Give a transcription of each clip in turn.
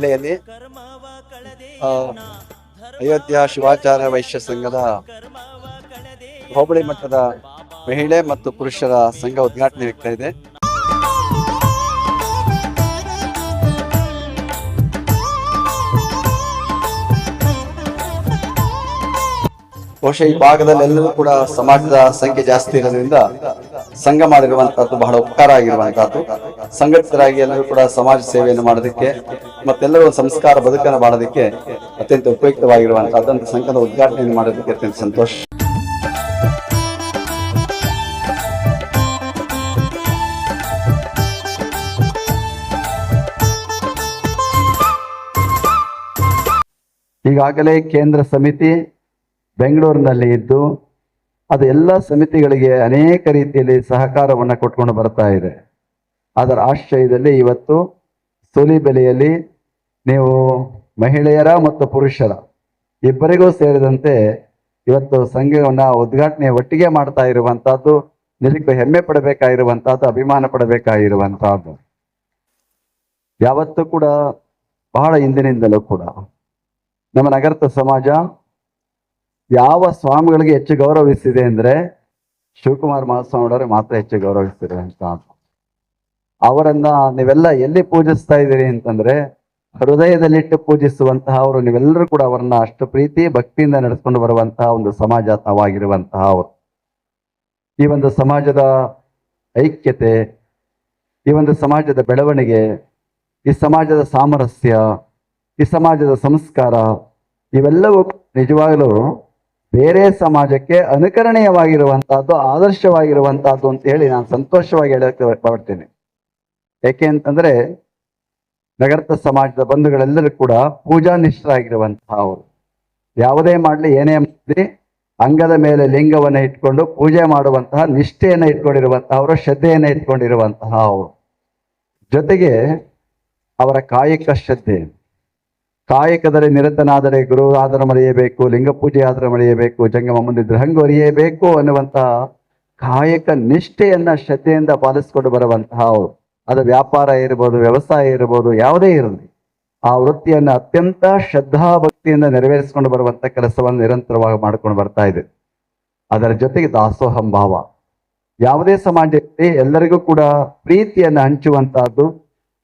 ಸೂಲಿಬೆಲೆಯಲ್ಲಿ ಆ, ಅಯೋಧ್ಯ ಶಿವಾಚಾರ್ಯ ವೈಶ್ಯ ಸಂಘದ ಹೋಬಳಿ ಮಟ್ಟದ ಮಹಿಳೆ ಮತ್ತು ಪುರುಷರ ಸಂಘ ಉದ್ಘಾಟನೆ ಆಗ್ತಾ ಇದೆ. ಬಹುಶಃ ಈ ಭಾಗದಲ್ಲಿ ಎಲ್ಲರೂ ಕೂಡ ಸಮಾಜದ ಸಂಖ್ಯೆ ಜಾಸ್ತಿ ಇರೋದ್ರಿಂದ ಸಂಘ ಮಾಡಿರುವಂತಹದ್ದು ಬಹಳ ಉಪಕಾರ ಆಗಿರುವಂತಹದ್ದು. ಸಂಘಟಿತರಾಗಿ ಎಲ್ಲರೂ ಕೂಡ ಸಮಾಜ ಸೇವೆಯನ್ನು ಮಾಡೋದಕ್ಕೆ ಮತ್ತೆಲ್ಲರೂ ಸಂಸ್ಕಾರ ಬದುಕನ್ನು ಮಾಡೋದಕ್ಕೆ ಅತ್ಯಂತ ಉಪಯುಕ್ತವಾಗಿರುವಂತಹದ್ದು. ಸಂಘದ ಉದ್ಘಾಟನೆಯನ್ನು ಮಾಡೋದಕ್ಕೆ ಅತ್ಯಂತ ಸಂತೋಷ. ಈಗಾಗಲೇ ಕೇಂದ್ರ ಸಮಿತಿ ಬೆಂಗಳೂರಿನಲ್ಲಿ ಇದ್ದು ಅದು ಎಲ್ಲ ಸಮಿತಿಗಳಿಗೆ ಅನೇಕ ರೀತಿಯಲ್ಲಿ ಸಹಕಾರವನ್ನು ಕೊಟ್ಕೊಂಡು ಬರ್ತಾ ಇದೆ. ಅದರ ಆಶ್ರಯದಲ್ಲಿ ಇವತ್ತು ಸೂಲಿಬೆಲೆಯಲ್ಲಿ ನೀವು ಮಹಿಳೆಯರ ಮತ್ತು ಪುರುಷರ ಇಬ್ಬರಿಗೂ ಸೇರಿದಂತೆ ಇವತ್ತು ಸಂಘವನ್ನು ಉದ್ಘಾಟನೆ ಒಟ್ಟಿಗೆ ಮಾಡ್ತಾ ಇರುವಂತಹದ್ದು ನಿಜಕ್ಕೂ ಹೆಮ್ಮೆ ಪಡಬೇಕಾಗಿರುವಂತಹದ್ದು, ಅಭಿಮಾನ ಪಡಬೇಕಾಗಿರುವಂತಹದ್ದು. ಯಾವತ್ತೂ ಕೂಡ ಬಹಳ ಹಿಂದಿನಿಂದಲೂ ಕೂಡ ನಮ್ಮ ನಗರದ ಸಮಾಜ ಯಾವ ಸ್ವಾಮಿಗಳಿಗೆ ಹೆಚ್ಚು ಗೌರವಿಸಿದೆ ಅಂದ್ರೆ ಶಿವಕುಮಾರ್ ಮಹಾಸ್ವಾಮಿಯವರೇ ಮಾತ್ರ ಹೆಚ್ಚು ಗೌರವಿಸ್ತಿದೆ ಅಂತ ಅವರನ್ನ ನೀವೆಲ್ಲ ಎಲ್ಲಿ ಪೂಜಿಸ್ತಾ ಇದ್ದೀರಿ ಅಂತಂದ್ರೆ ಹೃದಯದಲ್ಲಿಟ್ಟು ಪೂಜಿಸುವಂತಹ ಅವರು, ನೀವೆಲ್ಲರೂ ಕೂಡ ಅವರನ್ನ ಅಷ್ಟು ಪ್ರೀತಿ, ಭಕ್ತಿಯಿಂದ ನಡೆಸ್ಕೊಂಡು ಬರುವಂತಹ ಒಂದು ಸಮಾಜ ತಾವಾಗಿರುವಂತಹ ಅವರು. ಈ ಒಂದು ಸಮಾಜದ ಐಕ್ಯತೆ, ಈ ಒಂದು ಸಮಾಜದ ಬೆಳವಣಿಗೆ, ಈ ಸಮಾಜದ ಸಾಮರಸ್ಯ, ಈ ಸಮಾಜದ ಸಂಸ್ಕಾರ, ಇವೆಲ್ಲವೂ ನಿಜವಾಗಲೂ ಬೇರೆ ಸಮಾಜಕ್ಕೆ ಅನುಕರಣೀಯವಾಗಿರುವಂತಹದ್ದು, ಆದರ್ಶವಾಗಿರುವಂತಹದ್ದು ಅಂತ ಹೇಳಿ ನಾನು ಸಂತೋಷವಾಗಿ ಹೇಳಕ್ಕೆ ಬರ್ತೇನೆ ಯಾಕೆ ಅಂತಂದ್ರೆ, ನಗರದ ಸಮಾಜದ ಬಂಧುಗಳೆಲ್ಲರೂ ಕೂಡ ಪೂಜಾ ನಿಷ್ಠರಾಗಿರುವಂತಹ ಅವರು ಯಾವುದೇ ಮಾಡಲಿ ಏನೇ ಮಾಡಲಿ, ಅಂಗದ ಮೇಲೆ ಲಿಂಗವನ್ನು ಇಟ್ಕೊಂಡು ಪೂಜೆ ಮಾಡುವಂತಹ, ನಿಷ್ಠೆಯನ್ನು ಇಟ್ಕೊಂಡಿರುವಂತಹ ಅವರು ಶ್ರದ್ಧೆಯನ್ನು ಇಟ್ಕೊಂಡಿರುವಂತಹ ಅವರು ಜೊತೆಗೆ ಅವರ ಕಾಯಕ ಶ್ರದ್ಧೆ. ಕಾಯಕದಲ್ಲಿ ನಿರತನಾದರೆ ಗುರು ಆದರ ಮರೆಯಬೇಕು ಲಿಂಗ ಪೂಜೆ ಆದರ ಮರೆಯಬೇಕು, ಜಂಗಮ ಮುಂದಿದ್ರೆ ಹಂಗೆ ಒರಿಯಬೇಕು ಅನ್ನುವಂತಹ ಕಾಯಕ ನಿಷ್ಠೆಯನ್ನ ಶ್ರದ್ಧೆಯಿಂದ ಪಾಲಿಸಿಕೊಂಡು ಬರುವಂತಹ ಅವರು. ಅದು ವ್ಯಾಪಾರ ಇರ್ಬೋದು, ವ್ಯವಸಾಯ ಇರ್ಬೋದು, ಯಾವುದೇ ಇರಲಿ, ಆ ವೃತ್ತಿಯನ್ನು ಅತ್ಯಂತ ಶ್ರದ್ಧಾ ಭಕ್ತಿಯಿಂದ ನೆರವೇರಿಸಿಕೊಂಡು ಬರುವಂತ ಕೆಲಸವನ್ನು ನಿರಂತರವಾಗಿ ಮಾಡ್ಕೊಂಡು ಬರ್ತಾ ಇದೆ. ಅದರ ಜೊತೆಗೆ ದಾಸೋಹಂಭಾವ ಯಾವುದೇ ಸಮಾಜಕ್ಕೆ ಎಲ್ಲರಿಗೂ ಕೂಡ ಪ್ರೀತಿಯನ್ನು ಹಂಚುವಂತಹದ್ದು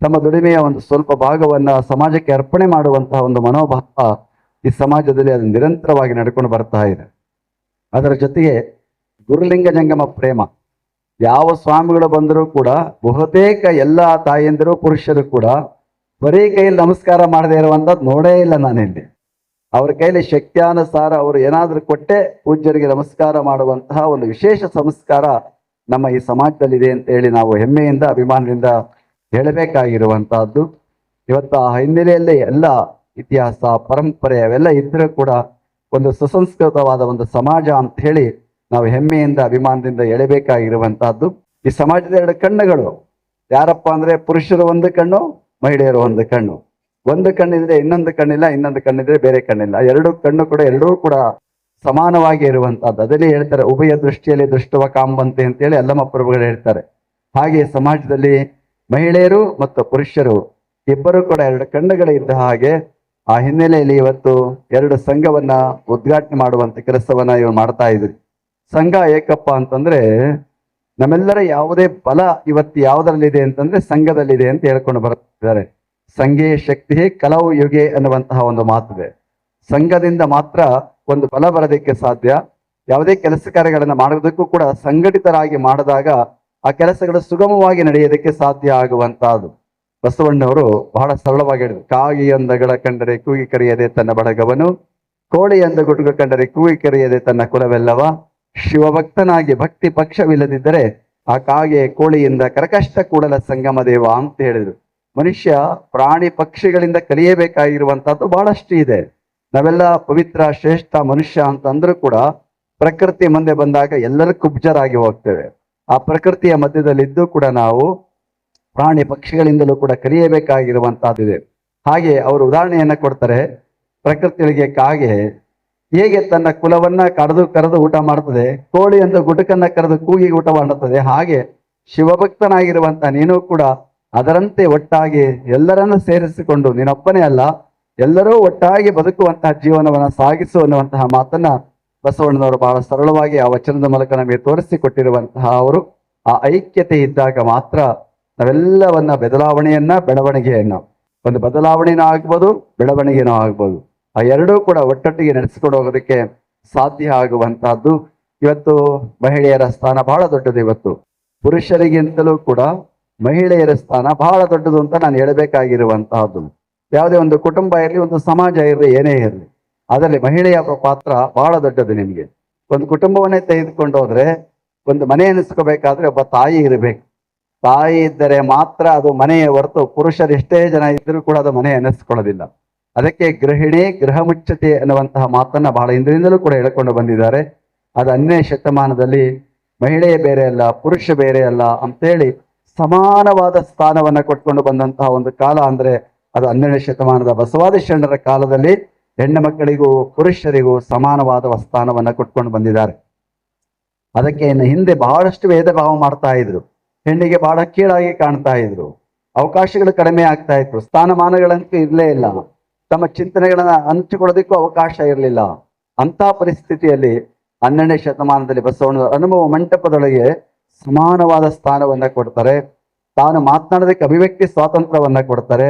ತಮ್ಮ ದುಡಿಮೆಯ ಒಂದು ಸ್ವಲ್ಪ ಭಾಗವನ್ನ ಸಮಾಜಕ್ಕೆ ಅರ್ಪಣೆ ಮಾಡುವಂತಹ ಒಂದು ಮನೋಭಾವ ಈ ಸಮಾಜದಲ್ಲಿ ಅದು ನಿರಂತರವಾಗಿ ನಡ್ಕೊಂಡು ಬರ್ತಾ ಇದೆ. ಅದರ ಜೊತೆಗೆ ಗುರುಲಿಂಗ ಜಂಗಮ ಪ್ರೇಮ. ಯಾವ ಸ್ವಾಮಿಗಳು ಬಂದರೂ ಕೂಡ ಬಹುತೇಕ ಎಲ್ಲ ತಾಯಂದಿರು ಪುರುಷರು ಕೂಡ ಬರೀ ಕೈಯಲ್ಲಿ ನಮಸ್ಕಾರ ಮಾಡದೇ ಇರುವಂಥದ್ದು ನೋಡೇ ಇಲ್ಲ ನಾನಿಲ್ಲಿ. ಅವ್ರ ಕೈಯಲ್ಲಿ ಶಕ್ತಿಯಾನುಸಾರ ಅವರು ಏನಾದರೂ ಕೊಟ್ಟೆ ಪೂಜ್ಯರಿಗೆ ನಮಸ್ಕಾರ ಮಾಡುವಂತಹ ಒಂದು ವಿಶೇಷ ಸಂಸ್ಕಾರ ನಮ್ಮ ಈ ಸಮಾಜದಲ್ಲಿದೆ ಅಂತ ಹೇಳಿ ನಾವು ಹೆಮ್ಮೆಯಿಂದ, ಅಭಿಮಾನದಿಂದ ಹೇಳಬೇಕಾಗಿರುವಂತಹದ್ದು ಇವತ್ತು ಆ ಹಿನ್ನೆಲೆಯಲ್ಲಿ ಎಲ್ಲ ಇತಿಹಾಸ, ಪರಂಪರೆ ಅವೆಲ್ಲ ಇದ್ರೂ ಕೂಡ ಒಂದು ಸುಸಂಸ್ಕೃತವಾದ ಒಂದು ಸಮಾಜ ಅಂತ ಹೇಳಿ ನಾವು ಹೆಮ್ಮೆಯಿಂದ, ಅಭಿಮಾನದಿಂದ ಎಳೆಬೇಕಾಗಿರುವಂತಹದ್ದು ಈ ಸಮಾಜದ ಎರಡು ಕಣ್ಣುಗಳು, ಯಾರಪ್ಪ ಅಂದ್ರೆ ಪುರುಷರು ಒಂದು ಕಣ್ಣು, ಮಹಿಳೆಯರು ಒಂದು ಕಣ್ಣು. ಒಂದು ಕಣ್ಣಿದ್ರೆ ಇನ್ನೊಂದು ಕಣ್ಣಿಲ್ಲ, ಇನ್ನೊಂದು ಕಣ್ಣಿದ್ರೆ ಬೇರೆ ಕಣ್ಣಿಲ್ಲ. ಎರಡು ಕಣ್ಣು ಕೂಡ ಎರಡೂ ಕೂಡ ಸಮಾನವಾಗಿ ಇರುವಂತಹದ್ದು ಅದರಲ್ಲಿ ಹೇಳ್ತಾರೆ, ಉಭಯ ದೃಷ್ಟಿಯಲ್ಲಿ ದೃಷ್ಟವ ಕಾಂಬಂತೆ ಅಂತೇಳಿ ಎಲ್ಲಮ್ಮ ಪ್ರಭುಗಳು ಹೇಳ್ತಾರೆ. ಹಾಗೆ ಸಮಾಜದಲ್ಲಿ ಮಹಿಳೆಯರು ಮತ್ತು ಪುರುಷರು ಇಬ್ಬರು ಕೂಡ ಎರಡು ಕಣ್ಣುಗಳು ಇದ್ದ ಹಾಗೆ ಆ ಹಿನ್ನೆಲೆಯಲ್ಲಿ ಇವತ್ತು ಎರಡು ಸಂಘವನ್ನ ಉದ್ಘಾಟನೆ ಮಾಡುವಂತ ಕೆಲಸವನ್ನ ಇವರು ಮಾಡ್ತಾ ಇದ್ರಿ. ಸಂಘ ಏಕಪ್ಪ ಅಂತಂದ್ರೆ ನಮ್ಮೆಲ್ಲರ ಯಾವುದೇ ಬಲ ಇವತ್ತು ಯಾವುದರಲ್ಲಿದೆ ಅಂತಂದ್ರೆ ಸಂಘದಲ್ಲಿದೆ ಅಂತ ಹೇಳ್ಕೊಂಡು ಬರ್ತಿದ್ದಾರೆ. ಸಂಘೇ ಶಕ್ತಿ ಕಲವು ಯುಗೆ ಅನ್ನುವಂತಹ ಒಂದು ಮಾತಿದೆ. ಸಂಘದಿಂದ ಮಾತ್ರ ಒಂದು ಬಲ ಬರೋದಕ್ಕೆ ಸಾಧ್ಯ. ಯಾವುದೇ ಕೆಲಸ ಕಾರ್ಯಗಳನ್ನ ಮಾಡೋದಕ್ಕೂ ಕೂಡ ಸಂಘಟಿತರಾಗಿ ಮಾಡಿದಾಗ ಆ ಕೆಲಸಗಳು ಸುಗಮವಾಗಿ ನಡೆಯೋದಕ್ಕೆ ಸಾಧ್ಯ ಆಗುವಂತಹದ್ದು ಬಸವಣ್ಣವರು ಬಹಳ ಸರಳವಾಗಿ ಹೇಳಿದ್ರು. ಕಾಗಿಯೊಂದಗಳ ಕಂಡರೆ ಕೂಗಿ ಕರೆಯದೆ ತನ್ನ ಬಡಗವನು ಕೋಳಿಯಂದ ಗುಟುಗ ಕಂಡರೆ ಕೂಗಿ ಕರೆಯದೆ ತನ್ನ ಕುಲವೆಲ್ಲವ. ಶಿವಭಕ್ತನಾಗಿ ಭಕ್ತಿ ಪಕ್ಷವಿಲ್ಲದಿದ್ದರೆ ಆ ಕಾಗೆ ಕೋಳಿಯಿಂದ ಕರಕಷ್ಟ ಕೂಡಲ ಸಂಗಮ ದೇವ ಅಂತ ಹೇಳಿದರು. ಮನುಷ್ಯ ಪ್ರಾಣಿ ಪಕ್ಷಿಗಳಿಂದ ಕಲಿಯಬೇಕಾಗಿರುವಂತಹದ್ದು ಬಹಳಷ್ಟು ಇದೆ. ನಾವೆಲ್ಲ ಪವಿತ್ರ, ಶ್ರೇಷ್ಠ ಮನುಷ್ಯ ಅಂತ ಅಂದ್ರೂ ಕೂಡ ಪ್ರಕೃತಿ ಮುಂದೆ ಬಂದಾಗ ಎಲ್ಲರೂ ಕುಬ್ಜರಾಗಿ ಹೋಗ್ತೇವೆ. ಆ ಪ್ರಕೃತಿಯ ಮಧ್ಯದಲ್ಲಿದ್ದು ಕೂಡ ನಾವು ಪ್ರಾಣಿ ಪಕ್ಷಿಗಳಿಂದಲೂ ಕೂಡ ಕಲಿಯಬೇಕಾಗಿರುವಂತಹದ್ದಿದೆ ಹಾಗೆ ಅವರು ಉದಾಹರಣೆಯನ್ನ ಕೊಡ್ತಾರೆ. ಪ್ರಕೃತಿಗಳಿಗೆ ಕಾಗೆ ಹೇಗೆ ತನ್ನ ಕುಲವನ್ನ ಕರೆದು ಕರೆದು ಊಟ ಮಾಡ್ತದೆ, ಕೋಳಿ ಅಂತ ಗುಟಕನ್ನ ಕರೆದು ಕೂಗಿ ಊಟ ಮಾಡುತ್ತದೆ, ಹಾಗೆ ಶಿವಭಕ್ತನಾಗಿರುವಂತ ನೀನು ಕೂಡ ಅದರಂತೆ ಒಟ್ಟಾಗಿ ಎಲ್ಲರನ್ನು ಸೇರಿಸಿಕೊಂಡು, ನೀನೊಬ್ಬನೇ ಅಲ್ಲ, ಎಲ್ಲರೂ ಒಟ್ಟಾಗಿ ಬದುಕುವಂತಹ ಜೀವನವನ್ನು ಸಾಗಿಸು ಅನ್ನುವಂತಹ ಮಾತನ್ನ ಬಸವಣ್ಣನವರು ಬಹಳ ಸರಳವಾಗಿ ಆ ವಚನದ ಮೂಲಕ ನಮಗೆ ತೋರಿಸಿಕೊಟ್ಟಿರುವಂತಹ ಅವರು, ಆ ಐಕ್ಯತೆ ಇದ್ದಾಗ ಮಾತ್ರ ನಾವೆಲ್ಲವನ್ನ ಬದಲಾವಣೆಯನ್ನ ಬೆಳವಣಿಗೆಯನ್ನ, ಒಂದು ಬದಲಾವಣೆನೂ ಆಗ್ಬೋದು ಬೆಳವಣಿಗೆನೂ ಆಗ್ಬೋದು. ಆ ಎರಡೂ ಕೂಡ ಒಟ್ಟೊಟ್ಟಿಗೆ ನಡೆಸಿಕೊಂಡು ಹೋಗೋದಕ್ಕೆ ಸಾಧ್ಯ ಆಗುವಂತಹದ್ದು. ಇವತ್ತು ಮಹಿಳೆಯರ ಸ್ಥಾನ ಬಹಳ ದೊಡ್ಡದು ಇವತ್ತು. ಪುರುಷರಿಗಿಂತಲೂ ಕೂಡ ಮಹಿಳೆಯರ ಸ್ಥಾನ ಬಹಳ ದೊಡ್ಡದು ಅಂತ ನಾನು ಹೇಳಬೇಕಾಗಿರುವಂತಹದ್ದು. ಯಾವುದೇ ಒಂದು ಕುಟುಂಬ ಇರಲಿ, ಒಂದು ಸಮಾಜ ಇರಲಿ, ಏನೇ ಇರಲಿ. ಅದರಲ್ಲಿ ಮಹಿಳೆಯ ಪಾತ್ರ ಬಹಳ ದೊಡ್ಡದು ನಿಮಗೆ. ಒಂದು ಕುಟುಂಬವನ್ನೇ ತೆಗೆದುಕೊಂಡು ಹೋದ್ರೆ, ಒಂದು ಮನೆ ಎನಿಸ್ಕೋಬೇಕಾದ್ರೆ ಒಬ್ಬ ತಾಯಿ ಇರಬೇಕು. ತಾಯಿ ಇದ್ದರೆ ಮಾತ್ರ ಅದು ಮನೆಯ ಹೊರತು ಪುರುಷರು ಎಷ್ಟೇ ಜನ ಇದ್ದರೂ ಕೂಡ ಅದು ಮನೆ ಎನಿಸ್ಕೊಳ್ಳೋದಿಲ್ಲ. ಅದಕ್ಕೆ ಗೃಹಿಣಿ, ಗೃಹ ಮುಚ್ಚತೆ ಅನ್ನುವಂತಹ ಮಾತನ್ನ ಬಹಳ ಹಿಂದಿನಿಂದಲೂ ಕೂಡ ಹೇಳ್ಕೊಂಡು ಬಂದಿದ್ದಾರೆ. ಅದು ಹನ್ನೆರಡನೇ ಶತಮಾನದಲ್ಲಿ ಮಹಿಳೆ ಬೇರೆ ಅಲ್ಲ, ಪುರುಷ ಬೇರೆ ಅಲ್ಲ ಅಂತೇಳಿ ಸಮಾನವಾದ ಸ್ಥಾನವನ್ನ ಕೊಟ್ಕೊಂಡು ಬಂದಂತಹ ಒಂದು ಕಾಲ ಅಂದ್ರೆ ಅದು ಹನ್ನೆರಡನೇ ಶತಮಾನದ ಬಸವಾದಿ ಶರಣರ ಕಾಲದಲ್ಲಿ ಹೆಣ್ಣು ಮಕ್ಕಳಿಗೂ ಪುರುಷರಿಗೂ ಸಮಾನವಾದ ಸ್ಥಾನವನ್ನು ಕೊಟ್ಕೊಂಡು ಬಂದಿದ್ದಾರೆ. ಅದಕ್ಕೆ ಹಿಂದೆ ಬಹಳಷ್ಟು ಭೇದ ಭಾವ ಮಾಡ್ತಾ ಇದ್ರು. ಹೆಣ್ಣಿಗೆ ಬಹಳ ಕೀಳಾಗಿ ಕಾಣ್ತಾ ಇದ್ರು. ಅವಕಾಶಗಳು ಕಡಿಮೆ ಆಗ್ತಾ ಇತ್ತು ಸ್ಥಾನಮಾನಗಳಂತೂ ಇರಲೇ ಇಲ್ಲ. ತಮ್ಮ ಚಿಂತನೆಗಳನ್ನ ಹಂಚಿಕೊಳ್ಳೋದಕ್ಕೂ ಅವಕಾಶ ಇರಲಿಲ್ಲ. ಅಂತ ಪರಿಸ್ಥಿತಿಯಲ್ಲಿ ಹನ್ನೆರಡನೇ ಶತಮಾನದಲ್ಲಿ ಬಸವಣ್ಣ ಅನುಭವ ಮಂಟಪದೊಳಗೆ ಸಮಾನವಾದ ಸ್ಥಾನವನ್ನ ಕೊಡ್ತಾರೆ. ತಾನು ಮಾತನಾಡೋದಕ್ಕೆ ಅಭಿವ್ಯಕ್ತಿ ಸ್ವಾತಂತ್ರ್ಯವನ್ನ ಕೊಡ್ತಾರೆ.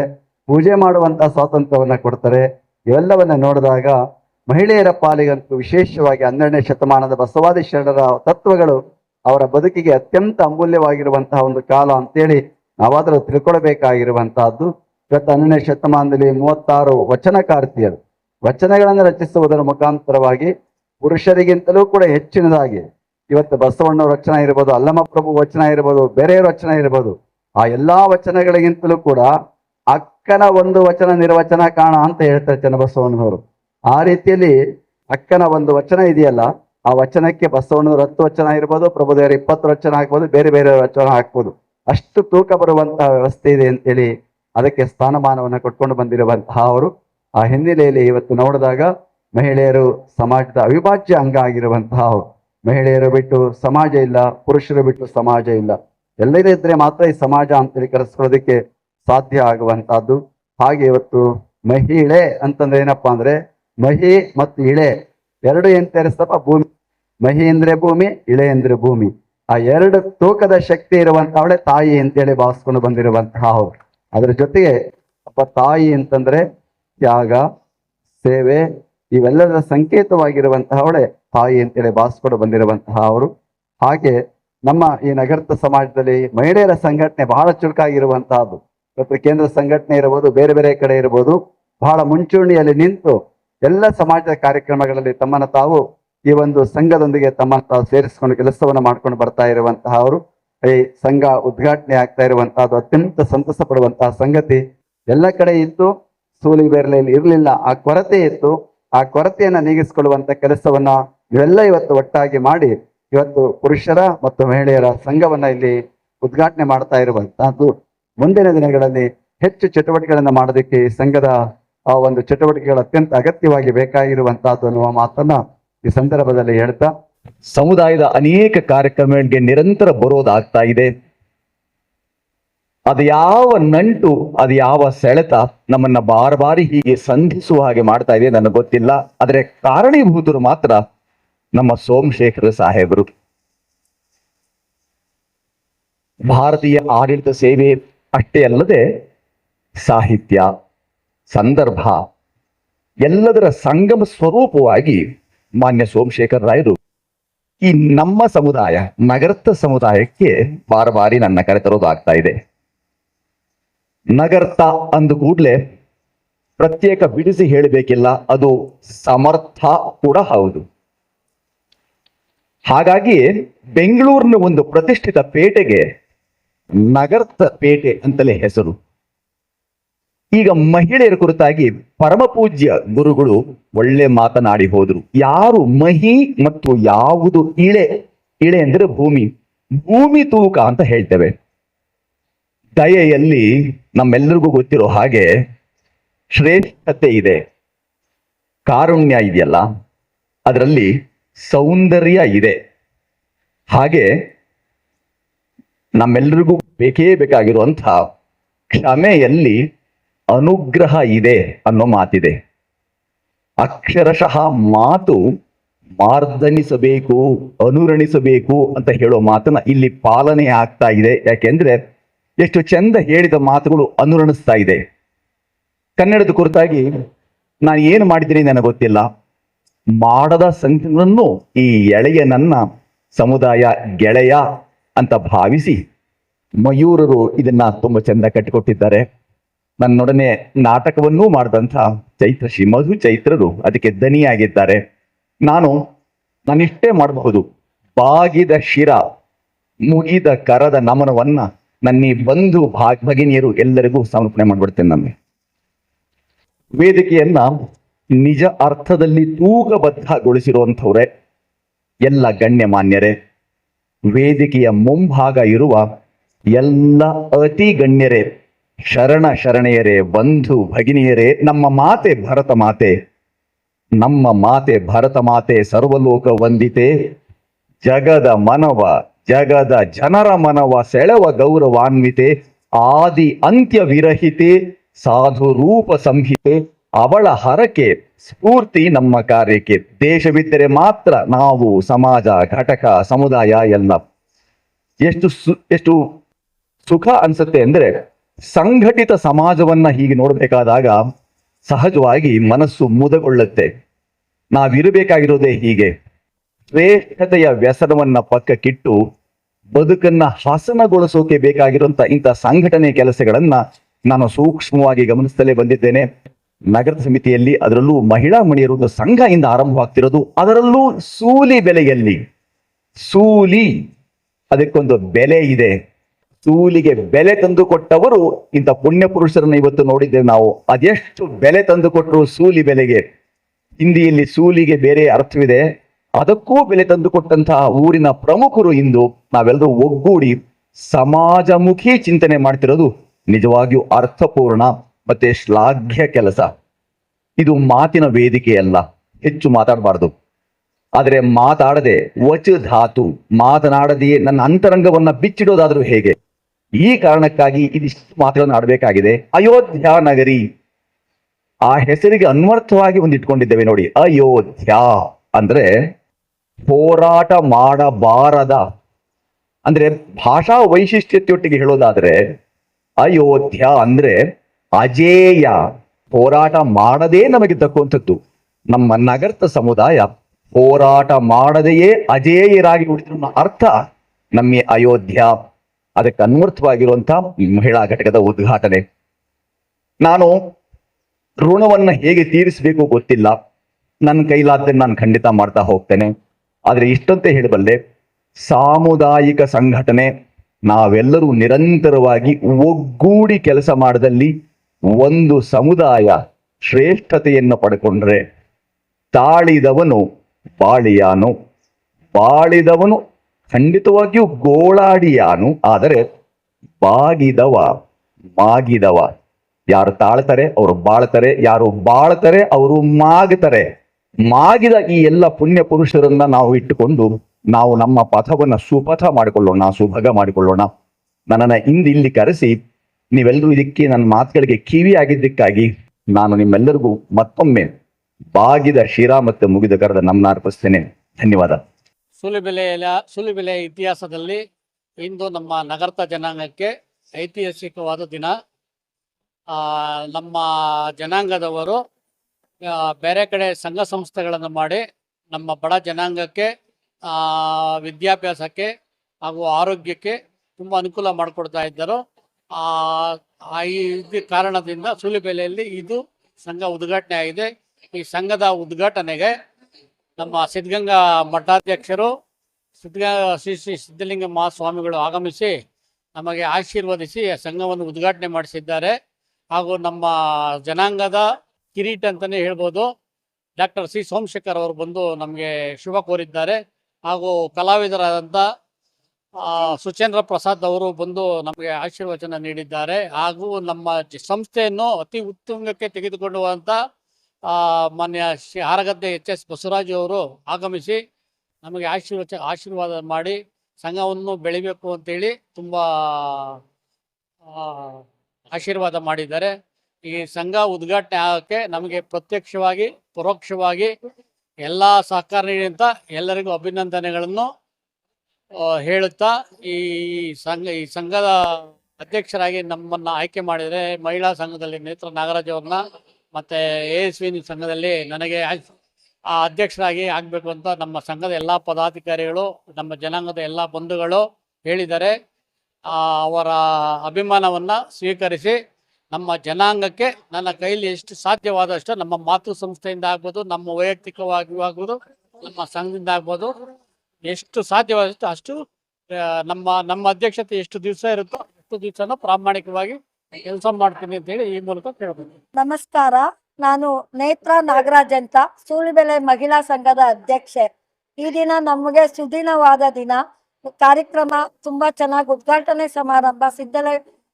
ಪೂಜೆ ಮಾಡುವಂತ ಸ್ವಾತಂತ್ರ್ಯವನ್ನ ಕೊಡ್ತಾರೆ. ಇವೆಲ್ಲವನ್ನ ನೋಡಿದಾಗ ಮಹಿಳೆಯರ ಪಾಲಿಗಂತೂ ವಿಶೇಷವಾಗಿ ಹನ್ನೆರಡನೇ ಶತಮಾನದ ಬಸವಾದಿ ಶರಣರ ತತ್ವಗಳು ಅವರ ಬದುಕಿಗೆ ಅತ್ಯಂತ ಅಮೂಲ್ಯವಾಗಿರುವಂತಹ ಒಂದು ಕಾಲ ಅಂತೇಳಿ ನಾವಾದರೂ ತಿಳ್ಕೊಳ್ಬೇಕಾಗಿರುವಂತಹದ್ದು. ಇವತ್ತು ಹನ್ನೆರಡನೇ ಶತಮಾನದಲ್ಲಿ ಮೂವತ್ತಾರು ವಚನಕಾರ್ತಿಯರು. ವಚನಗಳನ್ನು ರಚಿಸುವುದರ ಮುಖಾಂತರವಾಗಿ ಪುರುಷರಿಗಿಂತಲೂ ಕೂಡ ಹೆಚ್ಚಿನದಾಗಿ ಇವತ್ತು ಬಸವಣ್ಣ ವಚನ ಇರ್ಬೋದು, ಅಲ್ಲಮಪ್ರಭು ವಚನ ಇರ್ಬೋದು, ಬೇರೆಯವ್ರ ವಚನ ಇರ್ಬೋದು, ಆ ಎಲ್ಲಾ ವಚನಗಳಿಗಿಂತಲೂ ಕೂಡ ಅಕ್ಕನ ಒಂದು ವಚನ ನಿರ್ವಚನ ಕಾಣ ಅಂತ ಹೇಳ್ತಾರೆ ಚನ್ನಬಸವಣ್ಣನವರು. ಆ ರೀತಿಯಲ್ಲಿ ಅಕ್ಕನ ಒಂದು ವಚನ ಇದೆಯಲ್ಲ, ಆ ವಚನಕ್ಕೆ ಬಸವಣ್ಣನವರು ಹತ್ತು ವಚನ ಇರ್ಬೋದು, ಪ್ರಭುದೇವರು ಇಪ್ಪತ್ತು ವಚನ ಹಾಕ್ಬೋದು, ಬೇರೆ ಬೇರೆ ವಚನ ಹಾಕ್ಬೋದು. ಅಷ್ಟು ತೂಕ ಬರುವಂತಹ ವ್ಯವಸ್ಥೆ ಇದೆ ಅಂತ ಹೇಳಿ ಅದಕ್ಕೆ ಸ್ಥಾನಮಾನವನ್ನು ಕೊಟ್ಕೊಂಡು ಬಂದಿರುವಂತಹ ಅವರು. ಆ ಹಿನ್ನೆಲೆಯಲ್ಲಿ ಇವತ್ತು ನೋಡಿದಾಗ ಮಹಿಳೆಯರು ಸಮಾಜದ ಅವಿಭಾಜ್ಯ ಅಂಗ ಆಗಿರುವಂತಹ ಅವರು. ಮಹಿಳೆಯರು ಬಿಟ್ಟು ಸಮಾಜ ಇಲ್ಲ, ಪುರುಷರು ಬಿಟ್ಟು ಸಮಾಜ ಇಲ್ಲ. ಎಲ್ಲರೂ ಇದ್ರೆ ಮಾತ್ರ ಈ ಸಮಾಜ ಅಂತೇಳಿ ಕರೆಸ್ಕೊಳ್ಳೋದಕ್ಕೆ ಸಾಧ್ಯ ಆಗುವಂತಹದ್ದು ಹಾಗೆ ಇವತ್ತು ಮಹಿಳೆ ಅಂತಂದ್ರೆ ಏನಪ್ಪಾ ಅಂದ್ರೆ ಮಹಿ ಮತ್ತು ಇಳೆ ಎರಡು ಏನ್ ತೇರಿಸ್ತಪ್ಪ ಭೂಮಿ. ಮಹಿ ಅಂದ್ರೆ ಭೂಮಿ, ಇಳೆ ಅಂದ್ರೆ ಭೂಮಿ. ಆ ಎರಡು ತೂಕದ ಶಕ್ತಿ ಇರುವಂತವಳೆ ತಾಯಿ ಅಂತೇಳಿ ಭಾವಿಸ್ಕೊಂಡು ಬಂದಿರುವಂತಹ ಅವರು. ಅದ್ರ ಜೊತೆಗೆ ಅಪ್ಪ ತಾಯಿ ಅಂತಂದ್ರೆ ತ್ಯಾಗ, ಸೇವೆ ಇವೆಲ್ಲದರ ಸಂಕೇತವಾಗಿರುವಂತಹವಳೆ ತಾಯಿ ಅಂತೇಳಿ ಭಾವಿಸ್ಕೊಂಡು ಬಂದಿರುವಂತಹ ಅವರು. ಹಾಗೆ ನಮ್ಮ ಈ ನಗರದ ಸಮಾಜದಲ್ಲಿ ಮಹಿಳೆಯರ ಸಂಘಟನೆ ಬಹಳ ಚುರುಕಾಗಿರುವಂತಹದ್ದು. ಇವತ್ತು ಕೇಂದ್ರ ಸಂಘಟನೆ ಇರಬಹುದು ಬೇರೆ ಬೇರೆ ಕಡೆ ಇರಬಹುದು ಬಹಳ ಮುಂಚೂಣಿಯಲ್ಲಿ ನಿಂತು ಎಲ್ಲ ಸಮಾಜದ ಕಾರ್ಯಕ್ರಮಗಳಲ್ಲಿ ತಮ್ಮನ್ನು ತಾವು ಈ ಒಂದು ಸಂಘದೊಂದಿಗೆ ತಮ್ಮ ತಾವು ಸೇರಿಸಿಕೊಂಡು ಕೆಲಸವನ್ನು ಮಾಡ್ಕೊಂಡು ಬರ್ತಾ ಇರುವಂತಹ ಅವರು, ಈ ಸಂಘ ಉದ್ಘಾಟನೆ ಆಗ್ತಾ ಇರುವಂತಹದ್ದು, ಅತ್ಯಂತ ಸಂತಸ ಪಡುವಂತಹ ಸಂಗತಿ. ಎಲ್ಲ ಕಡೆ ಇತ್ತು ಸೂಲಿ ಬೇರ್ಲೆಯಲ್ಲಿ ಇರಲಿಲ್ಲ, ಆ ಕೊರತೆ ಇತ್ತು. ಆ ಕೊರತೆಯನ್ನು ನೀಗಿಸಿಕೊಳ್ಳುವಂತ ಕೆಲಸವನ್ನ ಇವೆಲ್ಲ ಇವತ್ತು ಒಟ್ಟಾಗಿ ಮಾಡಿ, ಇವತ್ತು ಪುರುಷರ ಮತ್ತು ಮಹಿಳೆಯರ ಸಂಘವನ್ನ ಇಲ್ಲಿ ಉದ್ಘಾಟನೆ ಮಾಡ್ತಾ ಇರುವಂತಹದ್ದು. ಮುಂದಿನ ದಿನಗಳಲ್ಲಿ ಹೆಚ್ಚು ಚಟುವಟಿಕೆಗಳನ್ನು ಮಾಡೋದಕ್ಕೆ ಸಂಘದ ಆ ಒಂದು ಚಟುವಟಿಕೆಗಳು ಅತ್ಯಂತ ಅಗತ್ಯವಾಗಿ ಬೇಕಾಗಿರುವಂತಹದ್ದು ಅನ್ನುವ ಮಾತನ್ನ ಈ ಸಂದರ್ಭದಲ್ಲಿ ಹೇಳ್ತಾ, ಸಮುದಾಯದ ಅನೇಕ ಕಾರ್ಯಕ್ರಮಗಳಿಗೆ ನಿರಂತರ ಬರೋದಾಗ್ತಾ ಇದೆ. ಅದು ಯಾವ ನಂಟು, ಅದು ಯಾವ ಸೆಳೆತ ನಮ್ಮನ್ನ ಬಾರ ಬಾರಿ ಹೀಗೆ ಸಂಧಿಸುವ ಹಾಗೆ ಮಾಡ್ತಾ ಇದೆ ನನಗೆ ಗೊತ್ತಿಲ್ಲ. ಆದರೆ ಕಾರಣೀಭೂತರು ಮಾತ್ರ ನಮ್ಮ ಸೋಮಶೇಖರ ಸಾಹೇಬರು. ಭಾರತೀಯ ಆಡಳಿತ ಸೇವೆ ಅಷ್ಟೇ ಅಲ್ಲದೆ ಸಾಹಿತ್ಯ, ಸಂದರ್ಭ ಎಲ್ಲದರ ಸಂಗಮ ಸ್ವರೂಪವಾಗಿ ಮಾನ್ಯ ಸೋಮಶೇಖರ್ ರಾಯರು ಈ ನಮ್ಮ ಸಮುದಾಯ ನಗರತ್ತ ಸಮುದಾಯಕ್ಕೆ ಬಾರ ಬಾರಿ ನನ್ನ ಕರೆತರೋದಾಗ್ತಾ ಇದೆ. ನಗರ್ತ ಅಂದ ಕೂಡಲೇ ಪ್ರತ್ಯೇಕ ಬಿಡಿಸಿ ಹೇಳಬೇಕಿಲ್ಲ, ಅದು ಸಮರ್ಥ ಕೂಡ ಹೌದು. ಹಾಗಾಗಿ ಬೆಂಗಳೂರಿನ ಒಂದು ಪ್ರತಿಷ್ಠಿತ ಪೇಟೆಗೆ ನಗರದ ಪೇಟೆ ಅಂತಲೇ ಹೆಸರು. ಈಗ ಮಹಿಳೆಯರ ಕುರಿತಾಗಿ ಪರಮಪೂಜ್ಯ ಗುರುಗಳು ಒಳ್ಳೆ ಮಾತನಾಡಿ ಹೋದ್ರು. ಯಾರು ಮಹಿ ಮತ್ತು ಯಾವುದು ಇಳೆ? ಇಳೆ ಅಂದ್ರೆ ಭೂಮಿ. ಭೂಮಿ ತೂಕ ಅಂತ ಹೇಳ್ತೇವೆ. ದಯೆಯಲ್ಲಿ ನಮ್ಮೆಲ್ಲರಿಗೂ ಗೊತ್ತಿರೋ ಹಾಗೆ ಶ್ರೇಷ್ಠತೆ ಇದೆ. ಕಾರುಣ್ಯ ಇದೆಯಲ್ಲ, ಅದರಲ್ಲಿ ಸೌಂದರ್ಯ ಇದೆ. ಹಾಗೆ ನಮ್ಮೆಲ್ಲರಿಗೂ ಬೇಕೇ ಬೇಕಾಗಿರುವಂಥ ಕ್ಷಮೆಯಲ್ಲಿ ಅನುಗ್ರಹ ಇದೆ ಅನ್ನೋ ಮಾತಿದೆ. ಅಕ್ಷರಶಃ ಮಾತು ಮಾರ್ದನಿಸಬೇಕು, ಅನುರಣಿಸಬೇಕು ಅಂತ ಹೇಳೋ ಮಾತನ್ನ ಇಲ್ಲಿ ಪಾಲನೆ ಆಗ್ತಾ ಇದೆ. ಯಾಕೆಂದ್ರೆ ಎಷ್ಟು ಚಂದ ಹೇಳಿದ ಮಾತುಗಳು ಅನುರಣಿಸ್ತಾ ಇದೆ. ಕನ್ನಡದ ಕುರಿತಾಗಿ ನಾನು ಏನು ಮಾಡಿದ್ದೀನಿ ನನಗೆ ಗೊತ್ತಿಲ್ಲ. ಮಾಡದ ಸಂಘವನ್ನು ಈ ಎಳೆಯ ನನ್ನ ಸಮುದಾಯ ಗೆಳೆಯ ಅಂತ ಭಾವಿಸಿ ಮಯೂರರು ಇದನ್ನ ತುಂಬಾ ಚೆಂದ ಕಟ್ಟಿಕೊಟ್ಟಿದ್ದಾರೆ. ನನ್ನೊಡನೆ ನಾಟಕವನ್ನೂ ಮಾಡಿದಂಥ ಚೈತ್ರ ಶ್ರೀ ಮಧು ಚೈತ್ರರು ಅದಕ್ಕೆ ದನಿಯಾಗಿದ್ದಾರೆ ನಾನು ನಾನಿಷ್ಟೇ ಮಾಡಬಹುದು. ಬಾಗಿದ ಶಿರ, ಮುಗಿದ ಕರದ ನಮನವನ್ನ ನನ್ನ ಬಂಧು ಭಾಗ್ ಭಗಿನಿಯರು ಎಲ್ಲರಿಗೂ ಸಮರ್ಪಣೆ ಮಾಡಿಬಿಡ್ತೇನೆ ನಮಗೆ ವೇದಿಕೆಯನ್ನ ನಿಜ ಅರ್ಥದಲ್ಲಿ ತೂಕಬದ್ಧಗೊಳಿಸಿರುವಂಥವ್ರೆ ಎಲ್ಲ ಗಣ್ಯಮಾನ್ಯರೇ. ವೇದಿಕೆಯ ಮುಂಭಾಗ ಇರುವ ಎಲ್ಲ ಅತಿ ಗಣ್ಯರೇ, ಶರಣ ಶರಣೆಯರೇ, ಬಂಧು ಭಗಿನಿಯರೇ, ನಮ್ಮ ಮಾತೆ ಭರತ ಮಾತೆ, ನಮ್ಮ ಮಾತೆ ಭರತ ಮಾತೆ ಸರ್ವಲೋಕ ವಂದಿತೆ, ಜಗದ ಮನವ, ಜಗದ ಜನರ ಮನವ ಸೆಳವ ಗೌರವಾನ್ವಿತೆ, ಆದಿ ಅಂತ್ಯ ವಿರಹಿತೆ ಸಾಧು ರೂಪ ಸಂಹಿತೆ ಅವಳ ಹರಕೆ ಸ್ಫೂರ್ತಿ ನಮ್ಮ ಕಾರ್ಯಕ್ಕೆ. ದೇಶವಿದ್ದರೆ ಮಾತ್ರ ನಾವು ಸಮಾಜ, ಘಟಕ, ಸಮುದಾಯ ಎಲ್ಲ ಎಷ್ಟು ಎಷ್ಟು ಸುಖ ಅನ್ಸುತ್ತೆ ಅಂದ್ರೆ ಸಂಘಟಿತ ಸಮಾಜವನ್ನ ಹೀಗೆ ನೋಡಬೇಕಾದಾಗ ಸಹಜವಾಗಿ ಮನಸ್ಸು ಮುದಗೊಳ್ಳುತ್ತೆ. ನಾವಿರಬೇಕಾಗಿರೋದೇ ಹೀಗೆ. ಶ್ರೇಷ್ಠತೆಯ ವ್ಯಸನವನ್ನ ಪಕ್ಕಕ್ಕಿಟ್ಟು ಬದುಕನ್ನ ಹಸನಗೊಳಿಸೋಕೆ ಬೇಕಾಗಿರುವಂತ ಇಂಥ ಸಂಘಟನೆ ಕೆಲಸಗಳನ್ನ ನಾನು ಸೂಕ್ಷ್ಮವಾಗಿ ಗಮನಿಸ್ತಲೇ ಬಂದಿದ್ದೇನೆ. ನಗರ ಸಮಿತಿಯಲ್ಲಿ ಅದರಲ್ಲೂ ಮಹಿಳಾ ಮಣಿಯರು ಒಂದು ಸಂಘ ಇಂದ ಆರಂಭವಾಗ್ತಿರೋದು. ಅದರಲ್ಲೂ ಸೂಲಿ ಬೆಲೆಯಲ್ಲಿ, ಸೂಲಿ, ಅದಕ್ಕೊಂದು ಬೆಲೆ ಇದೆ. ಸೂಲಿಗೆ ಬೆಲೆ ತಂದು ಕೊಟ್ಟವರು ಇಂಥ ಪುಣ್ಯ ಪುರುಷರನ್ನು ಇವತ್ತು ನೋಡಿದ್ದೇವೆ ನಾವು. ಅದೆಷ್ಟು ಬೆಲೆ ತಂದು ಕೊಟ್ಟರು ಸೂಲಿ ಬೆಲೆಗೆ. ಹಿಂದಿಯಲ್ಲಿ ಸೂಲಿಗೆ ಬೇರೆ ಅರ್ಥವಿದೆ. ಅದಕ್ಕೂ ಬೆಲೆ ತಂದು ಕೊಟ್ಟಂತಹ ಊರಿನ ಪ್ರಮುಖರು ಇಂದು ನಾವೆಲ್ಲರೂ ಒಗ್ಗೂಡಿ ಸಮಾಜಮುಖಿ ಚಿಂತನೆ ಮಾಡ್ತಿರೋದು. ನಿಜವಾಗಿಯೂ ಅರ್ಥಪೂರ್ಣ. ಮತ್ತೆ ಶ್ಲಾಘ್ಯ ಕೆಲಸ. ಇದು ಮಾತಿನ ವೇದಿಕೆಯಲ್ಲ. ಹೆಚ್ಚು ಮಾತಾಡಬಾರ್ದು. ಆದರೆ ಮಾತಾಡದೆ ವಚ ಧಾತು ಮಾತನಾಡದೆಯೇ ನನ್ನ ಅಂತರಂಗವನ್ನ ಬಿಚ್ಚಿಡೋದಾದ್ರೂ ಹೇಗೆ? ಈ ಕಾರಣಕ್ಕಾಗಿ ಇದಿಷ್ಟು ಮಾತುಗಳನ್ನು ಆಡಬೇಕಾಗಿದೆ. ಅಯೋಧ್ಯ ನಗರಿ. ಆ ಹೆಸರಿಗೆ ಅನ್ವರ್ಥವಾಗಿ ಒಂದು ಇಟ್ಕೊಂಡಿದ್ದೇವೆ ನೋಡಿ. ಅಯೋಧ್ಯ ಅಂದ್ರೆ ಹೋರಾಟ ಮಾಡಬಾರದ. ಅಂದ್ರೆ ಭಾಷಾ ವೈಶಿಷ್ಟ್ಯತೆಯೊಟ್ಟಿಗೆ ಹೇಳೋದಾದ್ರೆ ಅಯೋಧ್ಯ ಅಂದ್ರೆ ಅಜೇಯ ಹೋರಾಟ ಮಾಡದೇ ನಮಗೆ ತಕ್ಕುವಂಥದ್ದು. ನಮ್ಮ ನಗರ್ತ ಸಮುದಾಯ ಹೋರಾಟ ಮಾಡದೆಯೇ ಅಜೇಯರಾಗಿ ಉಳಿದಿರುವ ಅರ್ಥ ನಮ್ಮ ಅಯೋಧ್ಯ ಅದಕ್ಕೆ ಅನ್ವರ್ಥವಾಗಿರುವಂತಹ ಮಹಿಳಾ ಘಟಕದ ಉದ್ಘಾಟನೆ. ನಾನು ಋಣವನ್ನು ಹೇಗೆ ತೀರಿಸಬೇಕು ಗೊತ್ತಿಲ್ಲ. ನನ್ನ ಕೈಲಾದ್ರೆ ನಾನು ಖಂಡಿತ ಮಾಡ್ತಾ ಹೋಗ್ತೇನೆ. ಆದ್ರೆ ಇಷ್ಟಂತೆ ಹೇಳಬಲ್ಲೆ, ಸಾಮುದಾಯಿಕ ಸಂಘಟನೆ ನಾವೆಲ್ಲರೂ ನಿರಂತರವಾಗಿ ಒಗ್ಗೂಡಿ ಕೆಲಸ ಮಾಡದಲ್ಲಿ ಒಂದು ಸಮುದಾಯ ಶ್ರೇಷ್ಠತೆಯನ್ನು ಪಡ್ಕೊಂಡ್ರೆ ತಾಳಿದವನು ಬಾಳಿಯಾನು. ಬಾಳಿದವನು ಖಂಡಿತವಾಗಿಯೂ ಗೋಳಾಡಿಯಾನು. ಆದರೆ ಬಾಗಿದವ, ಮಾಗಿದವ. ಯಾರು ತಾಳ್ತಾರೆ, ಅವರು ಬಾಳ್ತಾರೆ. ಯಾರು ಬಾಳ್ತಾರೆ, ಅವರು ಮಾಗ್ತಾರೆ. ಮಾಗಿದ ಈ ಎಲ್ಲ ಪುಣ್ಯ ಪುರುಷರನ್ನ ನಾವು ಇಟ್ಟುಕೊಂಡು ನಾವು ನಮ್ಮ ಪಥವನ್ನ ಸುಪಥ ಮಾಡಿಕೊಳ್ಳೋಣ, ಸುಭಗ ಮಾಡಿಕೊಳ್ಳೋಣ. ನನ್ನನ್ನು ಇಂದು ಇಲ್ಲಿ ಕರೆಸಿ ನೀವೆಲ್ಲರೂ ಇದಕ್ಕೆ ನನ್ನ ಮಾತುಗಳಿಗೆ ಕಿವಿ ಆಗಿದ್ದಕ್ಕಾಗಿ ನಾನು ನಿಮ್ಮೆಲ್ಲರಿಗೂ ಮತ್ತೊಮ್ಮೆ ಬಾಗಿದ ಶಿರಾ ಮತ್ತು ಮುಗಿದ ಕರೆದ ನಮ್ಮನ್ನ ಅರ್ಪಿಸ್ತೇನೆ. ಧನ್ಯವಾದ. ಸುಲಿಬೆಲೆಯ ಸುಲಿಬೆಲೆ ಇತಿಹಾಸದಲ್ಲಿ ಇಂದು ನಮ್ಮ ನಗರದ ಜನಾಂಗಕ್ಕೆ ಐತಿಹಾಸಿಕವಾದ ದಿನ. ನಮ್ಮ ಜನಾಂಗದವರು ಬೇರೆ ಕಡೆ ಸಂಘ ಸಂಸ್ಥೆಗಳನ್ನು ಮಾಡಿ ನಮ್ಮ ಬಡ ಜನಾಂಗಕ್ಕೆ ವಿದ್ಯಾಭ್ಯಾಸಕ್ಕೆ ಹಾಗೂ ಆರೋಗ್ಯಕ್ಕೆ ತುಂಬ ಅನುಕೂಲ ಮಾಡಿಕೊಡ್ತಾ ಇದ್ದರು. ಆ ಈ ಕಾರಣದಿಂದ ಸುಲಿಬೆಲೆಯಲ್ಲಿ ಇದು ಸಂಘ ಉದ್ಘಾಟನೆ ಆಗಿದೆ. ಈ ಸಂಘದ ಉದ್ಘಾಟನೆಗೆ ನಮ್ಮ ಸಿದ್ಧಗಂಗಾ ಮಠಾಧ್ಯಕ್ಷರು, ಸಿದ್ಧಗಂಗಾ ಶ್ರೀ ಶ್ರೀ ಸಿದ್ಧಲಿಂಗ ಮಹಾಸ್ವಾಮಿಗಳು ಆಗಮಿಸಿ ನಮಗೆ ಆಶೀರ್ವದಿಸಿ ಸಂಘವನ್ನು ಉದ್ಘಾಟನೆ ಮಾಡಿಸಿದ್ದಾರೆ. ಹಾಗೂ ನಮ್ಮ ಜನಾಂಗದ ಕಿರೀಟ ಅಂತಲೇ ಹೇಳ್ಬೋದು. ಡಾಕ್ಟರ್ ಸಿ ಸೋಮಶೇಖರ್ ಅವರು ಬಂದು ನಮಗೆ ಶುಭ ಕೋರಿದ್ದಾರೆ. ಹಾಗೂ ಕಲಾವಿದರಾದಂಥ ಸುಚೇಂದ್ರ ಪ್ರಸಾದ್ ಅವರು ಬಂದು ನಮಗೆ ಆಶೀರ್ವಚನ ನೀಡಿದ್ದಾರೆ. ಹಾಗೂ ನಮ್ಮ ಸಂಸ್ಥೆಯನ್ನು ಅತಿ ಉತ್ತುಂಗಕ್ಕೆ ತೆಗೆದುಕೊಳ್ಳುವಂತ ಮಾನ್ಯ ಶ್ರೀ ಆರಗದ್ದೆ ಎಚ್ ಎಸ್ ಬಸವರಾಜು ಅವರು ಆಗಮಿಸಿ ನಮಗೆ ಆಶೀರ್ವಚ, ಆಶೀರ್ವಾದ ಮಾಡಿ ಸಂಘವನ್ನು ಬೆಳಿಬೇಕು ಅಂತೇಳಿ ತುಂಬ ಆಶೀರ್ವಾದ ಮಾಡಿದ್ದಾರೆ. ಈ ಸಂಘ ಉದ್ಘಾಟನೆ ಆಗೋಕ್ಕೆ ನಮಗೆ ಪ್ರತ್ಯಕ್ಷವಾಗಿ, ಪರೋಕ್ಷವಾಗಿ ಎಲ್ಲ ಸಹಕಾರ ನೀಡಿದಂಥ ಎಲ್ಲರಿಗೂ ಅಭಿನಂದನೆಗಳನ್ನು. ಹೇಳುತ್ತಾ, ಈ ಸಂಘ, ಈ ಸಂಘದ ಅಧ್ಯಕ್ಷರಾಗಿ ನಮ್ಮನ್ನ ಆಯ್ಕೆ ಮಾಡಿದರೆ ಮಹಿಳಾ ಸಂಘದಲ್ಲಿ ನೇತ್ರ ನಾಗರಾಜ್ ಅವ್ರನ್ನ ಮತ್ತೆ ಎ ಎಸ್ ವಿ ಸಂಘದಲ್ಲಿ ನನಗೆ ಆ ಅಧ್ಯಕ್ಷರಾಗಿ ಆಗಬೇಕು ಅಂತ ನಮ್ಮ ಸಂಘದ ಎಲ್ಲ ಪದಾಧಿಕಾರಿಗಳು, ನಮ್ಮ ಜನಾಂಗದ ಎಲ್ಲ ಬಂಧುಗಳು ಹೇಳಿದ್ದಾರೆ. ಅವರ ಅಭಿಮಾನವನ್ನು ಸ್ವೀಕರಿಸಿ ನಮ್ಮ ಜನಾಂಗಕ್ಕೆ ನನ್ನ ಕೈಲಿ ಎಷ್ಟು ಸಾಧ್ಯವಾದಷ್ಟು ನಮ್ಮ ಮಾತೃ ಸಂಸ್ಥೆಯಿಂದ ಆಗ್ಬೋದು, ನಮ್ಮ ವೈಯಕ್ತಿಕವಾಗಿ ಆಗ್ಬೋದು, ನಮ್ಮ ಸಂಘದಿಂದ ಆಗ್ಬೋದು ಎಷ್ಟು ಸಾಧ್ಯವಾದಷ್ಟು ಅಷ್ಟು ನಮ್ಮ ನಮ್ಮ ಅಧ್ಯಕ್ಷತೆ ಎಷ್ಟು ದಿವಸ ಇರುತ್ತೋ ಅಷ್ಟು ದಿವಸನೂ ಪ್ರಾಮಾಣಿಕವಾಗಿ ಕೆಲಸ ಮಾಡ್ತೀನಿ ಅಂತ ಹೇಳಿ ಈ ಮೂಲಕ ಕೇಳಬಹುದು ನಮಸ್ಕಾರ. ನಾನು ನೇತ್ರ ನಾಗರಾಜ್ ಅಂತ ಸೂಳಿಬೆಲೆ ಮಹಿಳಾ ಸಂಘದ ಅಧ್ಯಕ್ಷೆ. ಈ ದಿನ ನಮಗೆ ಸುದೀನವಾದ ದಿನ. ಕಾರ್ಯಕ್ರಮ ತುಂಬಾ ಚೆನ್ನಾಗಿ ಉದ್ಘಾಟನೆ ಸಮಾರಂಭ ಸಿದ್ಧಲ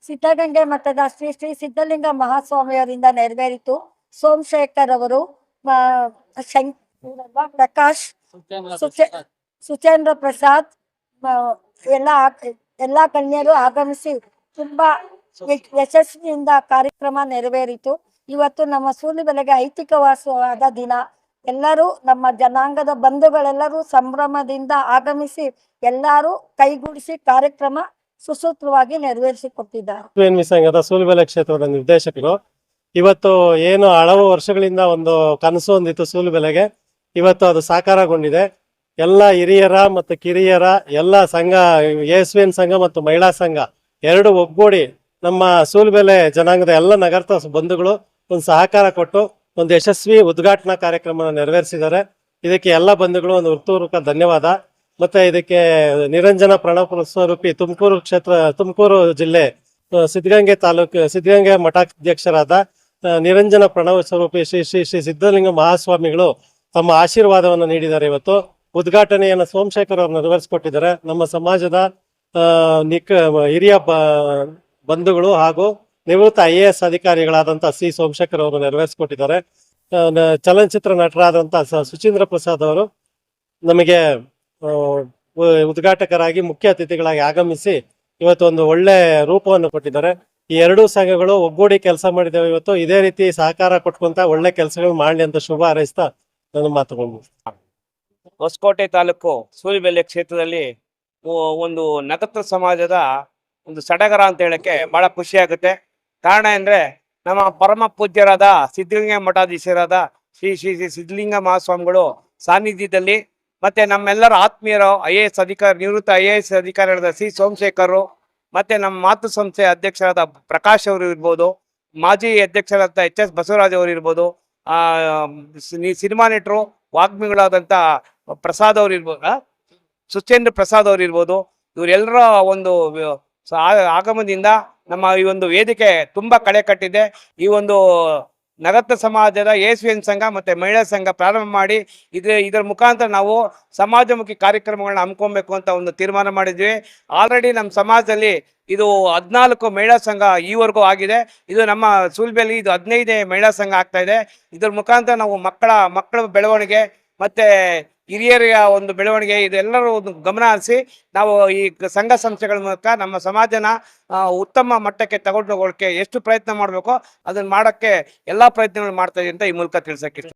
ಸಿದ್ಧಗಂಗೆ ಮಠದ ಶ್ರೀ ಶ್ರೀ ಸಿದ್ಧಲಿಂಗ ಮಹಾಸ್ವಾಮಿಯವರಿಂದ ನೆರವೇರಿತು. ಸೋಮಶೇಖರ್ ಅವರು ಶಂಕ್? ಪ್ರಕಾಶ್ ಸುಚೆ- ಸುಚೇಂದ್ರ ಪ್ರಸಾದ್ ಎಲ್ಲ ಎಲ್ಲ ಗಣ್ಯರು ಆಗಮಿಸಿ ತುಂಬಾ ಯಶಸ್ವಿಯಿಂದ ಕಾರ್ಯಕ್ರಮ ನೆರವೇರಿತು. ಇವತ್ತು ನಮ್ಮ ಸೂಲಿಬೆಲೆಗೆ ಐತಿಕವಾಸವಾದ ದಿನ. ಎಲ್ಲರೂ ನಮ್ಮ ಜನಾಂಗದ ಬಂಧುಗಳೆಲ್ಲರೂ ಸಂಭ್ರಮದಿಂದ ಆಗಮಿಸಿ ಎಲ್ಲರೂ ಕೈಗೂಡಿಸಿ ಕಾರ್ಯಕ್ರಮ ಸುಸೂತ್ರವಾಗಿ ನೆರವೇರಿಸಿಕೊಟ್ಟಿದ್ದಾರೆ. ಸೂಲಿ ಸಂಘದ ಸೂಲುಬೆಲೆ ಕ್ಷೇತ್ರದ ನಿರ್ದೇಶಕರು. ಇವತ್ತು ಏನು ಹಲವು ವರ್ಷಗಳಿಂದ ಒಂದು ಕನಸು ಹೊಂದಿತ್ತು ಸೂಲುಬೆಲೆಗೆ ಇವತ್ತು ಅದು ಸಾಕಾರಗೊಂಡಿದೆ. ಎಲ್ಲ ಹಿರಿಯರ ಮತ್ತು ಕಿರಿಯರ, ಎಲ್ಲ ಸಂಘ ಎಸ್ ಸಂಘ ಮತ್ತು ಮಹಿಳಾ ಸಂಘ ಎರಡು ಒಗ್ಗೂಡಿ ನಮ್ಮ ಸೂಲ್ಬೆಲೆ ಜನಾಂಗದ ಎಲ್ಲ ನಗರದ ಬಂಧುಗಳು ಒಂದು ಸಹಕಾರ ಕೊಟ್ಟು ಒಂದು ಯಶಸ್ವಿ ಉದ್ಘಾಟನಾ ಕಾರ್ಯಕ್ರಮವನ್ನು ನೆರವೇರಿಸಿದ್ದಾರೆ. ಇದಕ್ಕೆ ಎಲ್ಲ ಬಂಧುಗಳು ಒಂದು ಹೃತ್ಪೂರ್ವಕ ಧನ್ಯವಾದ. ಮತ್ತೆ ಇದಕ್ಕೆ ನಿರಂಜನ ಪ್ರಣವ ಸ್ವರೂಪಿ ತುಮಕೂರು ಕ್ಷೇತ್ರ, ತುಮಕೂರು ಜಿಲ್ಲೆ ಸಿದ್ಧಗಂಗೆ ತಾಲೂಕು, ಸಿದ್ಧಗಂಗೆ ಮಠಾಧ್ಯಕ್ಷರಾದ ನಿರಂಜನ ಪ್ರಣವ ಸ್ವರೂಪಿ ಶ್ರೀ ಶ್ರೀ ಶ್ರೀ ಸಿದ್ಧಲಿಂಗ ಮಹಾಸ್ವಾಮಿಗಳು ತಮ್ಮ ಆಶೀರ್ವಾದವನ್ನು ನೀಡಿದ್ದಾರೆ ಇವತ್ತು. ಉದ್ಘಾಟನೆಯನ್ನು ಸೋಮಶೇಖರ್ ಅವರು ನೆರವೇರಿಸಿಕೊಟ್ಟಿದ್ದಾರೆ. ನಮ್ಮ ಸಮಾಜದ ನಿಕ್, ಹಿರಿಯ ಬಂಧುಗಳು ಹಾಗೂ ನಿವೃತ್ತ ಐ ಎ ಎಸ್ ಅಧಿಕಾರಿಗಳಾದಂಥ ಸಿ ಸೋಮಶೇಖರ್ ಅವರು ನೆರವೇರಿಸಿಕೊಟ್ಟಿದ್ದಾರೆ. ಚಲನಚಿತ್ರ ನಟರಾದಂಥ ಸುಚೀಂದ್ರ ಪ್ರಸಾದ್ ಅವರು ನಮಗೆ ಉದ್ಘಾಟಕರಾಗಿ ಮುಖ್ಯ ಅತಿಥಿಗಳಾಗಿ ಆಗಮಿಸಿ ಇವತ್ತು ಒಂದು ಒಳ್ಳೆ ರೂಪವನ್ನು ಕೊಟ್ಟಿದ್ದಾರೆ. ಈ ಎರಡೂ ಸಂಘಗಳು ಒಗ್ಗೂಡಿ ಕೆಲಸ ಮಾಡಿದ್ದೇವೆ ಇವತ್ತು. ಇದೇ ರೀತಿ ಸಹಕಾರ ಕೊಟ್ಕೊಂತ ಒಳ್ಳೆ ಕೆಲಸಗಳು ಮಾಡಲಿ ಅಂತ ಶುಭ ಹಾರೈಸ್ತಾ ನನ್ನ ಮಾತುಗಳು. ಹೊಸಕೋಟೆ ತಾಲೂಕು ಸೂಲಿಬೆಲೆ ಕ್ಷೇತ್ರದಲ್ಲಿ ಒಂದು ನಗತ್ರ ಸಮಾಜದ ಒಂದು ಸಡಗರ ಅಂತ ಹೇಳಕ್ಕೆ ಬಹಳ ಖುಷಿ ಆಗುತ್ತೆ. ಕಾರಣ ಅಂದ್ರೆ ನಮ್ಮ ಪರಮ ಪೂಜ್ಯರಾದ ಸಿದ್ಧಲಿಂಗ ಮಠಾಧೀಶರಾದ ಶ್ರೀ ಶ್ರೀ ಶ್ರೀ ಸಿದ್ಧಲಿಂಗ ಮಹಾಸ್ವಾಮಿಗಳು ಸಾನ್ನಿಧ್ಯದಲ್ಲಿ ಮತ್ತೆ ನಮ್ಮೆಲ್ಲರ ಆತ್ಮೀಯರು, ಐ ಎ ಎಸ್ ಅಧಿಕಾರಿ, ನಿವೃತ್ತ ಐ ಎ ಎಸ್ ಅಧಿಕಾರಿಗಳಾದ ಸಿ ಸೋಮಶೇಖರ್ ಮತ್ತೆ ನಮ್ಮ ಮಾತೃ ಸಂಸ್ಥೆ ಅಧ್ಯಕ್ಷರಾದ ಪ್ರಕಾಶ್ ಅವರು ಇರ್ಬೋದು, ಮಾಜಿ ಅಧ್ಯಕ್ಷರಾದ ಎಚ್ ಎಸ್ ಬಸವರಾಜ್ ಅವರು ಇರ್ಬೋದು ಸಿನಿಮಾ ನಟರು ವಾಗ್ಮಿಗಳಾದಂಥ ಪ್ರಸಾದ್ ಅವ್ರು ಇರ್ಬೋದು ಸುಚೇಂದ್ರ ಪ್ರಸಾದ್ ಅವ್ರು ಇರ್ಬೋದು. ಇವರೆಲ್ಲರ ಒಂದು ಆಗಮನದಿಂದ ನಮ್ಮ ಈ ಒಂದು ವೇದಿಕೆ ತುಂಬಾ ಕಳೆ ಕಟ್ಟಿದೆ. ಈ ಒಂದು ನಗತ್ತ ಸಮಾಜದ ಎಸ್ವಿಎನ್ ಸಂಘ ಮತ್ತೆ ಮಹಿಳಾ ಸಂಘ ಪ್ರಾರಂಭ ಮಾಡಿ ಇದ್ರ, ಇದರ ಮುಖಾಂತರ ನಾವು ಸಮಾಜಮುಖಿ ಕಾರ್ಯಕ್ರಮಗಳನ್ನ ಹಮ್ಮಿಕೊಬೇಕು ಅಂತ ಒಂದು ತೀರ್ಮಾನ ಮಾಡಿದ್ವಿ. ಆಲ್ರೆಡಿ ನಮ್ಮ ಸಮಾಜದಲ್ಲಿ ಇದು ಹದಿನಾಲ್ಕು ಮಹಿಳಾ ಸಂಘ ಈವರೆಗೂ ಆಗಿದೆ. ಇದು ನಮ್ಮ ಸೂಲ್ಬೆಯಲ್ಲಿ ಇದು ಹದಿನೈದೇ ಮಹಿಳಾ ಸಂಘ ಆಗ್ತಾ ಇದೆ. ಇದ್ರ ಮುಖಾಂತರ ನಾವು ಮಕ್ಕಳ ಮಕ್ಕಳ ಬೆಳವಣಿಗೆ ಮತ್ತೆ ಹಿರಿಯರ ಒಂದು ಬೆಳವಣಿಗೆ, ಇದೆಲ್ಲರೂ ಒಂದು ಗಮನ ಹರಿಸಿ ನಾವು ಈ ಸಂಘ ಸಂಸ್ಥೆಗಳ ಮೂಲಕ ನಮ್ಮ ಸಮಾಜನ ಉತ್ತಮ ಮಟ್ಟಕ್ಕೆ ತಗೊಂಡು ಹೋಗೋಕೆ ಎಷ್ಟು ಪ್ರಯತ್ನ ಮಾಡಬೇಕೋ ಅದನ್ನ ಮಾಡೋಕ್ಕೆ ಎಲ್ಲ ಪ್ರಯತ್ನಗಳು ಮಾಡ್ತಾ ಇದೆ ಅಂತ ಈ ಮೂಲಕ ತಿಳ್ಸಕ್ಕೆ